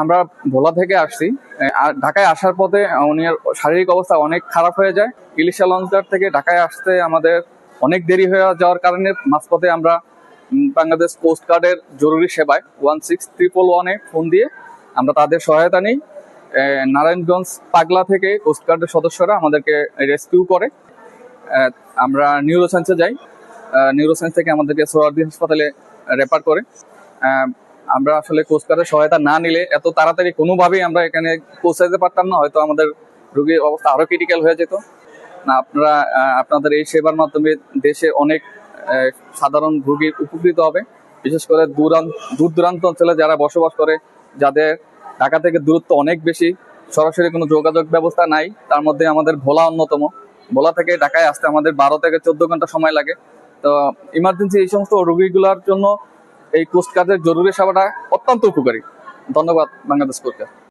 আমরা ভোলা থেকে আসছি। আর ঢাকায় আসার পথে উনির শারীরিক অবস্থা অনেক খারাপ হয়ে যায়। ইলিশা লঞ্চঘাট থেকে ঢাকায় আসতে আমাদের অনেক দেরি হয়ে যাওয়ার কারণে মাঝপথে আমরা বাংলাদেশ কোস্ট গার্ডের জরুরি সেবায় ওয়ান সিক্স ট্রিপল ওয়ানে ফোন দিয়ে আমরা তাদের সহায়তা নিই। নারায়ণগঞ্জ পাগলা থেকে কোস্ট গার্ডের সদস্যরা আমাদেরকে রেস্কিউ করে। আমরা নিউরোসায়েন্সে যাই। নিউরোসায়েন্স থেকে আমাদেরকে সোহরার্দি হাসপাতালে রেফার করে। আমরা আসলে কোচকারের সহায়তা না নিলে এত তাড়াতাড়ি কোনোভাবেই আমরা এখানে পৌঁছাতে পারতাম না, হয়তো আমাদের রোগীর অবস্থা আরও ক্রিটিক্যাল হয়ে যেত। না, আপনারা আপনাদের এই সেবার মাধ্যমে দেশে অনেক সাধারণ রোগী উপকৃত হবে। বিশেষ করে দূরান্ত দূর দূরান্ত অঞ্চলে যারা বসবাস করে, যাদের ঢাকা থেকে দূরত্ব অনেক বেশি, সরাসরি কোনো যোগাযোগ ব্যবস্থা নাই, তার মধ্যে আমাদের ভোলা অন্যতম। ভোলা থেকে ঢাকায় আসতে আমাদের বারো থেকে চোদ্দ ঘণ্টা সময় লাগে। তো ইমার্জেন্সি এই সমস্ত রোগীগুলোর জন্য এই কোস্ট গার্ডের জরুরি সেবাটা অত্যন্ত উপকারী। ধন্যবাদ বাংলাদেশ গার্ড